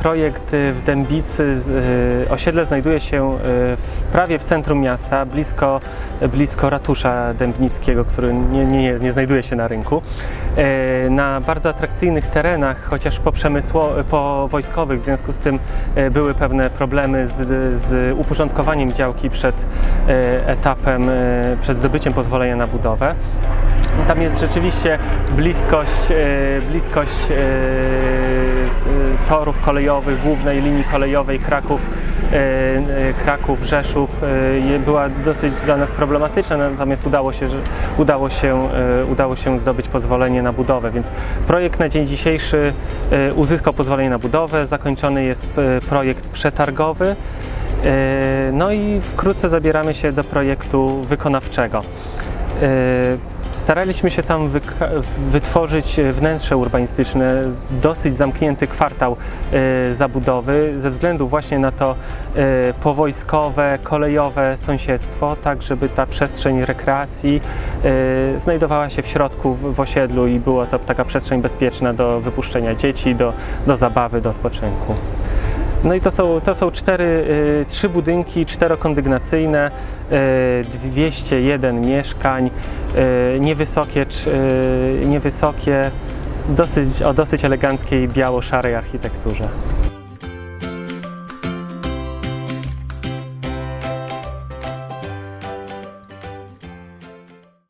projekt y, w Dębicy. y, Osiedle znajduje się y, w, prawie w centrum miasta, blisko, blisko ratusza dębnickiego, który nie, nie, nie znajduje się na rynku. Na bardzo atrakcyjnych terenach, chociaż po, przemysło, po wojskowych, w związku z tym były pewne problemy z, z uporządkowaniem działki przed etapem, przed zdobyciem pozwolenia na budowę. Tam jest rzeczywiście bliskość, bliskość torów kolejowych, głównej linii kolejowej Kraków, e, e, Kraków, Rzeszów e, była dosyć dla nas problematyczna, natomiast udało się, udało się, udało się zdobyć pozwolenie na budowę, więc projekt na dzień dzisiejszy uzyskał pozwolenie na budowę, zakończony jest projekt przetargowy. No i wkrótce zabieramy się do projektu wykonawczego. E, Staraliśmy się tam wytworzyć wnętrze urbanistyczne, dosyć zamknięty kwartał e, zabudowy, ze względu właśnie na to e, powojskowe, kolejowe sąsiedztwo, tak żeby ta przestrzeń rekreacji e, znajdowała się w środku, w, w osiedlu i była to taka przestrzeń bezpieczna do wypuszczenia dzieci, do, do zabawy, do odpoczynku. No i to są, to są cztery, y, trzy budynki czterokondygnacyjne, y, 201 mieszkań, y, niewysokie, y, niewysokie dosyć, o dosyć eleganckiej biało-szarej architekturze.